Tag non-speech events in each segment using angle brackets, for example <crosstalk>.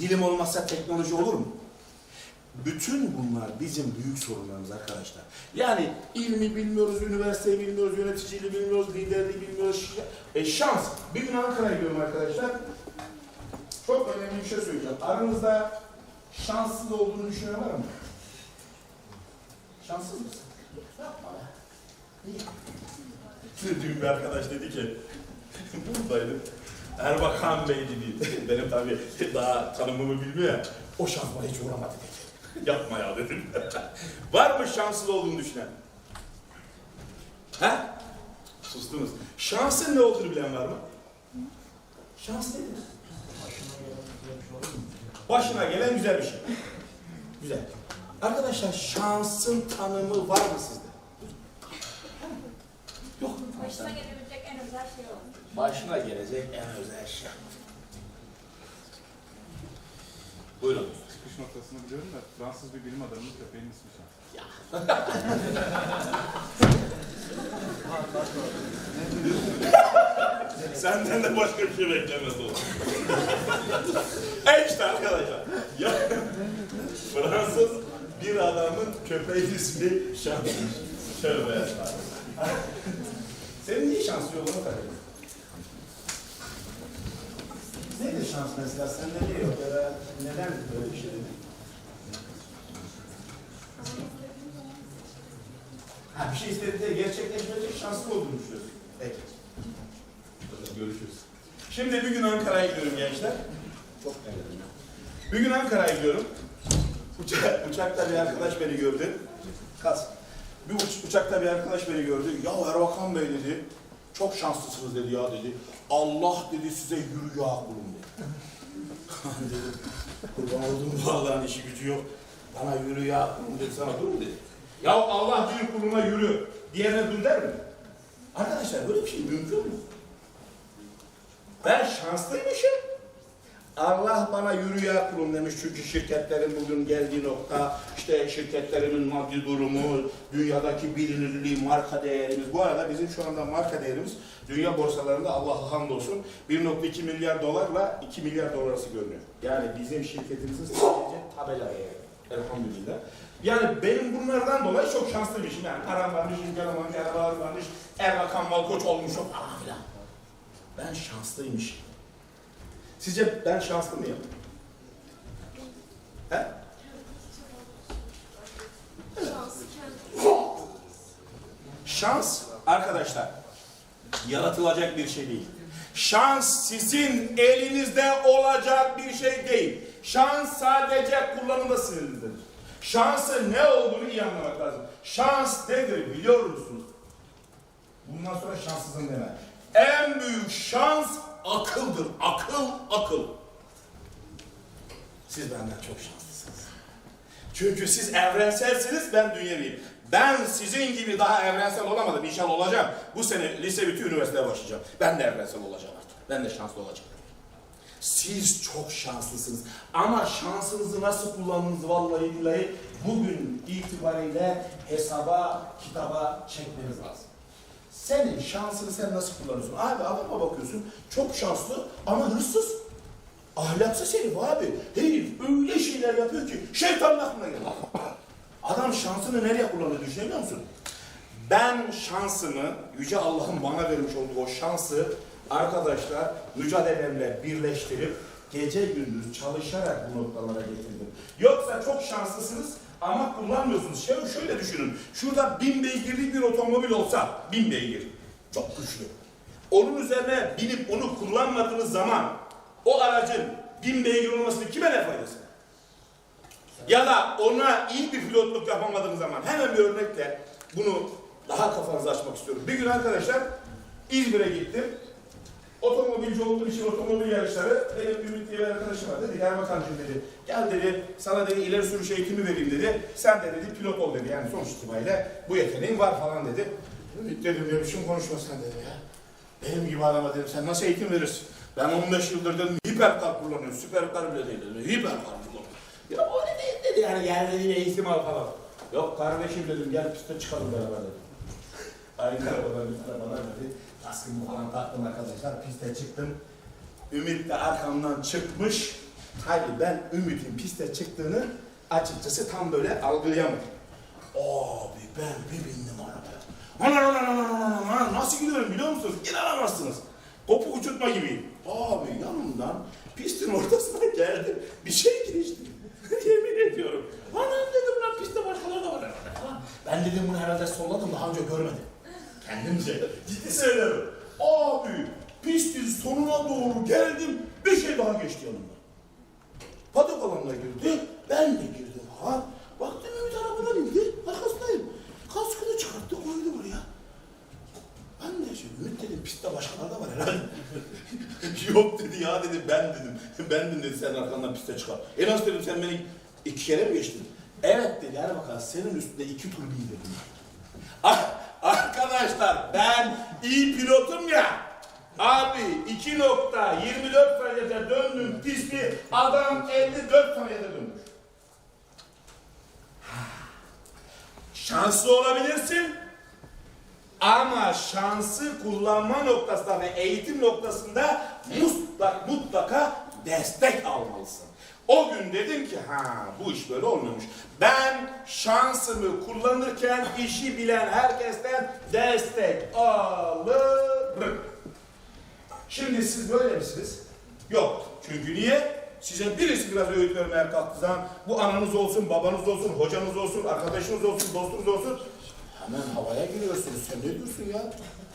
Bilim olmazsa teknoloji olur mu? Bütün bunlar bizim büyük sorunlarımız arkadaşlar. Yani ilmi bilmiyoruz, üniversiteyi bilmiyoruz, yöneticiliği bilmiyoruz, liderliği bilmiyoruz. E şans. Bir gün Ankara'ya gidiyorum arkadaşlar. Çok önemli bir şey söyleyeceğim. Aranızda şanssız olduğunu düşünen var mı? Şanssız mısın? Yapma be. Dün bir arkadaş dedi ki, <laughs> buradaydı. Erbakan Bey dedi. Benim tabii daha tanımımı bilmiyor ya. O şans bana hiç uğramadı dedi. Yapma ya dedim. <laughs> Var mı şanssız olduğunu düşünen? He? Sustunuz. Şansın ne olduğunu bilen var mı? Şans nedir? Başına gelen güzel bir şey. Güzel. Arkadaşlar şansın tanımı var mı sizde? Yok. Başına gelebilecek en özel şey o. Başına gelecek en özel şey. Buyurun. Çıkış noktasını biliyorum da Fransız bir bilim adamının köpeğinin ismi şans. <laughs> Senden de başka bir şey beklemez oğlum. e işte arkadaşlar. Ya, Fransız bir adamın köpeğin ismi şans. Tövbe. Senin niye şanslı yok onu tabii. Nedir şans mesela? Sende niye yok ya da neden böyle bir şey dedin? Ha bir şey istediğinde gerçekleşmeyecek şanslı olduğunu düşünüyorsun. Peki. Görüşürüz. Şimdi bir gün Ankara'ya gidiyorum gençler. Çok ya. Bir gün Ankara'ya gidiyorum. Uça uçakta bir arkadaş beni gördü. Kas. Bir uç uçakta bir arkadaş beni gördü. Ya Erbakan Bey dedi. Çok şanslısınız dedi ya dedi. Allah dedi size yürü ya kulum dedi. dedim. Kurban oldum bu Allah'ın işi gücü yok. Bana yürü ya kulum dedi sana dur dedi. Ya Allah bir kuluna yürü. Diğerine dur der mi? Arkadaşlar böyle bir şey mümkün mü? Ben şanslıymışım. Allah bana yürü kulum demiş çünkü şirketlerin bugün geldiği nokta, işte şirketlerimin maddi durumu, dünyadaki bilinirliği, marka değerimiz. Bu arada bizim şu anda marka değerimiz dünya borsalarında Allah'a hamdolsun 1.2 milyar dolarla 2 milyar dolar arası görünüyor. Yani bizim şirketimizin sadece tabela değeri. Elhamdülillah. Yani benim bunlardan dolayı çok şanslıymışım. Yani param varmış, imkanım varmış, arabalar varmış, Erbakan Malkoç olmuşum falan filan. Ben şanslıymışım. Sizce ben şanslı mıyım? He? Şans arkadaşlar yaratılacak bir şey değil. Şans sizin elinizde olacak bir şey değil. Şans sadece kullanımda sınırlıdır. Şansın ne olduğunu iyi anlamak lazım. Şans nedir biliyor musunuz? Bundan sonra şanssızın deme. En büyük şans akıldır. Akıl, akıl. Siz benden çok şanslısınız. Çünkü siz evrenselsiniz, ben dünyeviyim. Ben sizin gibi daha evrensel olamadım. İnşallah olacağım. Bu sene lise bitiyor, üniversiteye başlayacağım. Ben de evrensel olacağım artık. Ben de şanslı olacağım. Siz çok şanslısınız. Ama şansınızı nasıl kullandınız vallahi billahi bugün itibariyle hesaba, kitaba çekmeniz lazım. Senin şansını sen nasıl kullanıyorsun? Abi adama bakıyorsun çok şanslı ama hırsız. Ahlaksız herif abi. Herif öyle şeyler yapıyor ki şeytanın aklına geliyor. Adam şansını nereye kullanıyor düşünebiliyor musun? Ben şansımı, Yüce Allah'ın bana vermiş olduğu o şansı arkadaşlar mücadelemle birleştirip gece gündüz çalışarak bu noktalara getirdim. Yoksa çok şanslısınız ama kullanmıyorsunuz. Şey, şöyle düşünün. Şurada bin beygirlik bir otomobil olsa, bin beygir. Çok güçlü. Onun üzerine binip onu kullanmadığınız zaman o aracın bin beygir olmasının kime ne faydası? Ya da ona iyi bir pilotluk yapamadığınız zaman hemen bir örnekle bunu daha kafanızı açmak istiyorum. Bir gün arkadaşlar İzmir'e gittim. Otomobilci olduğum için otomobil yarışları benim Ümit diye bir arkadaşım var dedi. Erbakan'cığım dedi. Gel dedi sana dedi ileri sürüş eğitimi vereyim dedi. Sen de dedi pilot ol dedi. Yani sonuç itibariyle bu yeteneğin var falan dedi. Ümit dedim ne biçim konuşmasın dedi ya. Benim gibi adama dedim sen nasıl eğitim verirsin? Ben 15 yıldır dedim hiperkar kullanıyorum. Süperkar bile değil dedim. Hiperkar kullanıyorum. Ya o ne dedi yani gel dedi eğitim al falan. Yok kardeşim dedim gel piste çıkalım beraber dedim. Aynı arabadan bir arabalar dedi. Kaskımı falan taktım arkadaşlar. Piste çıktım. Ümit de arkamdan çıkmış. Hayır ben Ümit'in piste çıktığını açıkçası tam böyle algılayamadım. Abi ben bir bindim arabaya. Ana ana ana ana ana nasıl gidiyorum biliyor musunuz? İnanamazsınız. Kopuk uçurtma gibiyim. Abi yanımdan pistin ortasına geldim. Bir şey geçti. <laughs> Yemin ediyorum. Anam dedim lan pistte başkaları da var herhalde. Ben dedim bunu herhalde solladım daha önce görmedim. Kendimce. Ciddi söylüyorum. Abi pistin sonuna doğru geldim. Bir şey daha geçti yanımdan. Patok alanına girdi. Ben de girdim ha. Baktım Ümit arabadan indi. Arkasındayım. Kaskını çıkarttı koydu buraya. Ben de şey, Ümit dedim pistte başkaları da var herhalde. <laughs> Yok dedi ya dedi ben dedim. Ben dedi sen arkandan piste çıkar. E nasıl dedim sen beni iki kere mi geçtin? Evet dedi hadi bakalım senin üstünde iki tur bin dedim. Ah, arkadaşlar ben iyi pilotum ya. Abi 2.24 saniyede döndüm pisti adam 54 saniyede dönmüş. Şanslı olabilirsin ama şansı kullanma noktasında ve eğitim noktasında mutlaka, mutlaka destek almalısın. O gün dedim ki ha bu iş böyle olmuyormuş. Ben şansımı kullanırken işi bilen herkesten destek alırım. Şimdi siz böyle misiniz? Yok. Çünkü niye? Size birisi biraz öğüt vermeye kalktığı zaman bu ananız olsun, babanız olsun, hocanız olsun, arkadaşınız olsun, dostunuz olsun. Hemen havaya giriyorsunuz. Sen ne diyorsun ya?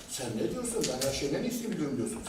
Sen ne diyorsun? Ben her şeyden iyisini biliyorum diyorsunuz.